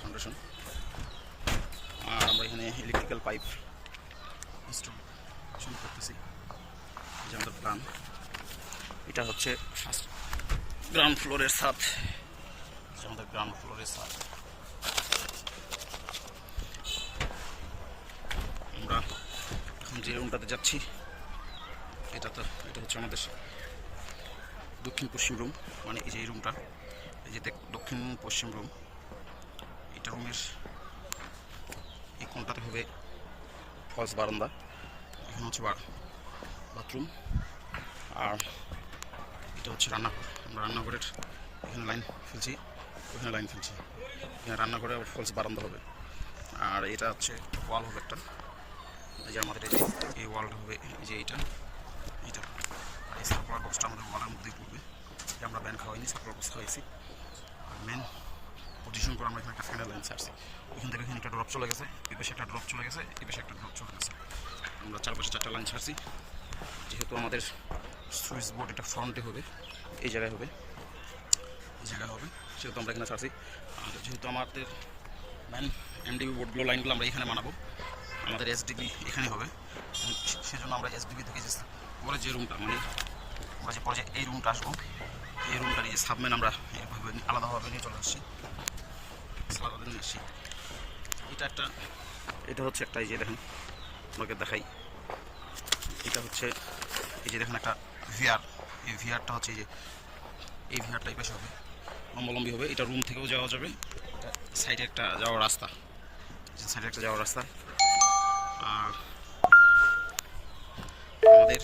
Foundation আর আমরা এখানে electrical pipe install করতেছি। যে আমাদের প্ল্যান এটা হচ্ছে ফার্স্ট গ্রাউন্ড ফ্লোরের সাপ আমাদের গ্রাউন্ড ফ্লোরের সাপ আমরা এখন যে রুমটাতে যাচ্ছি এটা তো এটা হচ্ছে আমাদের দক্ষিণ পশ্চিম রুম মানে এই যে এই রুমটা এই যে দক্ষিণ পশ্চিম রুম এটা রুমের এই কোনটাতে হবে? ফলস বারান্দা। এখানে হচ্ছে বাথরুম আর এটা হচ্ছে রান্নাঘর। আমরা রান্নাঘরের এখানে লাইন ফেলছি। ওখানে লাইন ফেলছি। এখানে রান্নাঘরে আবার ফলস বারান্দা হবে। আর এটা হচ্ছে ওয়াল হবে একটা। এই যে আমাদের এই ওয়ালটা হবে, এই যে এইটা। এইটা। এই সার্কুলার বক্সটা আমাদের ওয়ালের মধ্যেই পড়বে। আমরা ব্যান খাওয়াইনি সার্কুলার বক্স খাওয়াইছি। আর মেন পজিশন করে আমরা এখানে একটা ফ্যানের লাইন ছাড়ছি ওইখান থেকে এখানে একটা ড্রপ চলে গেছে, এই পাশে একটা ড্রপ চলে গেছে, এই পাশে একটা ড্রপ চলে গেছে। আমরা চারপাশে চারটা লাইন ছাড়ছি। যেহেতু আমাদের সুইচ বোর্ড এটা ফ্রন্টে হবে, এই জায়গায় হবে জায়গায় হবে, সেহেতু আমরা এখানে ছাড়ছি। আর যেহেতু আমাদের ম্যান এমডিবি বোর্ডগুলো লাইনগুলো আমরা এখানে বানাবো, আমাদের এসডিবি এখানে হবে। সেজন্য আমরা এসডিবি থেকে যে পরে যে রুমটা মানে আমরা যে পরে যে এই রুমটা আসব, এই রুমটার এই সাবমেন আমরা এইভাবে আলাদাভাবে নিয়ে চলে আসছি। এটা একটা এটা হচ্ছে একটা এই যে দেখেন আপনাকে দেখাই। এটা হচ্ছে এই যে দেখেন একটা ভিআর এই ভিআরটা হচ্ছে এই যে এই ভিআর টাইপের হবে। লম্বালম্বি হবে। এটা রুম থেকেও যাওয়া যাবে। সাইডে একটা যাওয়ার রাস্তা। সাইডে একটা যাওয়ার রাস্তা। আর আমাদের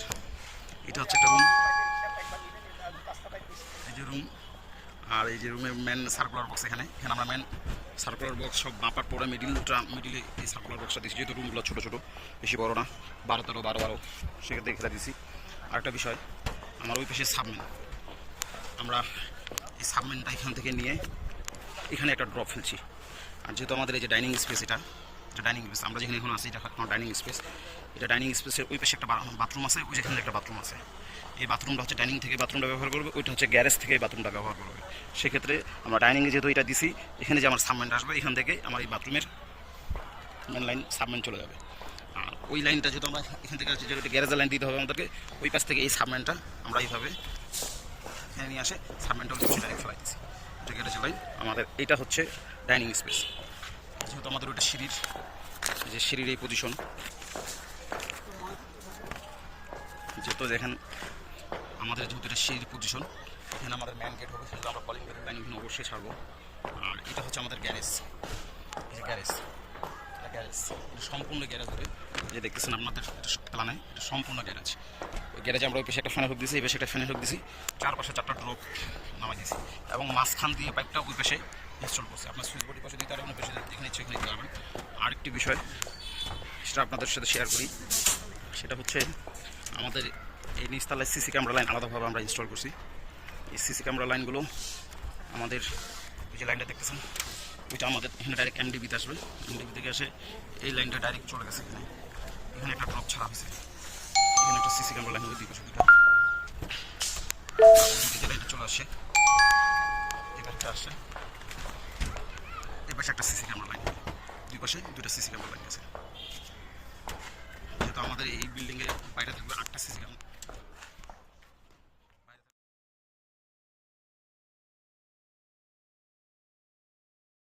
এটা হচ্ছে একটা রুম আর এই যে রুমের মেন সার্কুলার বক্স এখানে। এখানে আমরা মেন সার্কুলার বক্স সব মাপার পরে মিডিল মিডিলটা মিডিলে এই সার্কুলার বক্সটা দিচ্ছি যেহেতু রুমগুলো ছোটো ছোটো, বেশি বড় না, বারো তেরো, বারো বারো, সেক্ষেত্রে খেলা দিছি আরেকটা বিষয়, আমার ওই পাশে সাবমেন আমরা এই সাবমেনটা এখান থেকে নিয়ে এখানে একটা ড্রপ ফেলছি। আর যেহেতু আমাদের এই যে ডাইনিং স্পেস এটা এটা ডাইনিং স্পেস আমরা যেখানে এখন আছি, এটা ডাইনিং স্পেস এটা ডাইনিং স্পেসের ওই পাশে একটা বাথরুম আছে, ওই যেখানে একটা বাথরুম আছে। এই বাথরুমটা হচ্ছে ডাইনিং থেকে বাথরুমটা ব্যবহার করবে, ওইটা হচ্ছে গ্যারেজ থেকে এই বাথরুমটা ব্যবহার করবে। সেক্ষেত্রে আমরা ডাইনিংয়ে যেহেতু এটা দিছি, এখানে যে আমার সাবমেন্ট আসবে, এখান থেকে আমার এই বাথরুমের মেন লাইন সাবমেন্ট চলে যাবে। আর ওই লাইনটা যেহেতু আমরা এখান থেকে যেটা গ্যারেজের লাইন দিতে হবে আমাদেরকে, ওই পাশ থেকে এই সাবমেন্টটা আমরা এইভাবে এখানে নিয়ে আসে সাবমেন্টটা ফেলাই দিচ্ছি। এটা গ্যারেজের লাইন আমাদের, এটা হচ্ছে ডাইনিং স্পেস যেহেতু আমাদের ওইটা সিঁড়ির। যে সিঁড়ির এই পজিশন যেহেতু দেখেন, আমাদের যেহেতু এটা সিঁড়ির পজিশন এখানে আমাদের ম্যান গেট হবে, সেহেতু আমরা কলিং গেটের লাইন অবশ্যই ছাড়বো। আর এটা হচ্ছে আমাদের গ্যারেজ এই যে গ্যারেজ গ্যারেজ এটা সম্পূর্ণ গ্যারেজ হবে। যে দেখতেছেন আপনাদের, এটা এটা সম্পূর্ণ গ্যারেজ গ্যারেজে আমরা ওই পাশে একটা ফ্যানের হুক দিয়েছি এই পাশে একটা ফ্যানের হুক দিয়েছি চারপাশে চারটা ড্রপ নামাই দিয়েছি এবং মাঝখান দিয়ে পাইপটা ওই পাশে ইনস্টল করছে আপনার সুইচ বোর্ডের পাশে দিতে পারবেন পাশে যেখানে ইচ্ছে এখানে দিতে পারবেন আরেকটি বিষয়, সেটা আপনাদের সাথে শেয়ার করি। সেটা হচ্ছে, আমাদের এই নিচতলায় সিসি ক্যামেরা লাইন আলাদাভাবে আমরা ইনস্টল করছি। এই সিসি ক্যামেরা লাইনগুলো আমাদের যে লাইনটা দেখতেছেন, ওইটা আমাদের এখানে ডাইরেক্ট এমডিবিতে আসবে। এমডিবি থেকে আসে এই লাইনটা ডাইরেক্ট চলে গেছে এখানে। এখানে একটা ড্রপ ছাড়া হয়েছে। এখানে একটা সিসি ক্যামেরা লাইন দুই পাশে দুটো লাইনটা চলে আসে এবারটা আসছে। পাশে একটা সিসি ক্যামেরা লাইন দুই পাশে দুটা সিসি ক্যামেরা আছে যেহেতু আমাদের এই বিল্ডিংয়ে বাইরে থাকবে আটটা সিসি ক্যামেরা।